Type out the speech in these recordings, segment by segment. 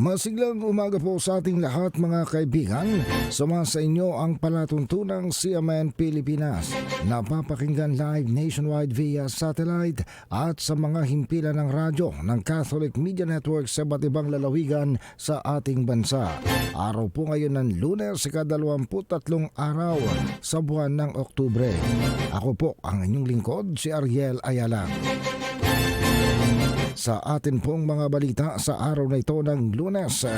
Masiglang umaga po sa ating lahat mga kaibigan. Suma sa inyo ang palatuntunang CMN Pilipinas. Napapakinggan live nationwide via satellite at sa mga himpilan ng radyo ng Catholic Media Network sa iba't ibang lalawigan sa ating bansa. Araw po ngayon ng lunes sa kadalawamputatlong araw sa buwan ng Oktubre. Ako po ang inyong lingkod si Ariel Ayala sa atin pong mga balita sa araw na ito ng lunes.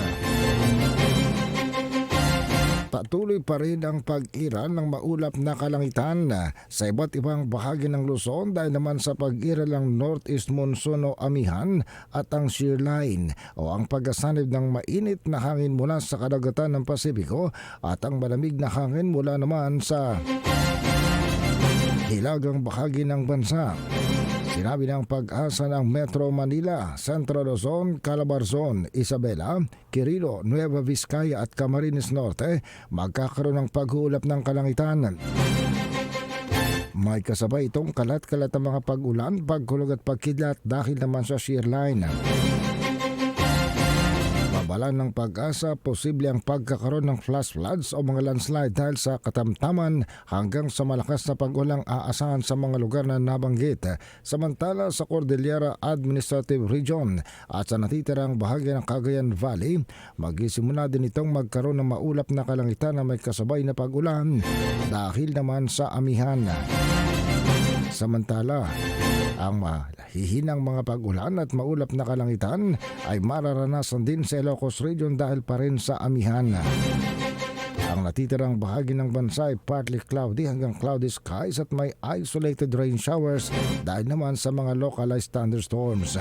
Patuloy pa rin ang pag-iral ng maulap na kalangitan sa iba't ibang bahagi ng Luzon dahil naman sa pag-iral ng Northeast Monsoon o Amihan at ang shear line o ang pagkasanib ng mainit na hangin mula sa kadagatan ng Pasipiko at ang malamig na hangin mula naman sa hilagang bahagi ng bansa. Sinabi ng pag-asa ng Metro Manila, Central Luzon, Calabarzon, Isabela, Quirino, Nueva Vizcaya at Camarines Norte magkakaroon ng pag-uulap ng kalangitan. May kasabay itong kalat-kalat ng mga pag-ulan, pagkulog at pagkidlat dahil naman sa shear line. Babala ng pag-asa, posible ang pagkakaroon ng flash floods o mga landslide dahil sa katamtaman hanggang sa malakas na pag-ulang aasahan sa mga lugar na nabanggit. Samantala sa Cordillera Administrative Region at sa natitirang bahagi ng Cagayan Valley, magisimula din itong magkaroon ng maulap na kalangitan na may kasabay na pag-ulan dahil naman sa amihan. Samantala, ang mahihinang mga pag-ulan at maulap na kalangitan ay mararanasan din sa Ilocos Region dahil pa rin sa amihan. Ang natitirang bahagi ng bansa ay partly cloudy hanggang cloudy skies at may isolated rain showers dahil naman sa mga localized thunderstorms.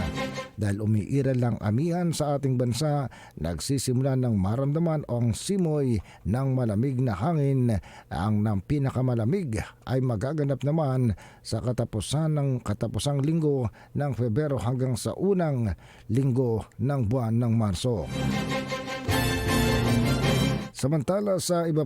Dahil umiiral lang amihan sa ating bansa, nagsisimula ng maramdaman ang simoy ng malamig na hangin. Ang ng pinakamalamig ay magaganap naman sa katapusan ng katapusang linggo ng Pebrero hanggang sa unang linggo ng buwan ng Marso. Samantala sa iba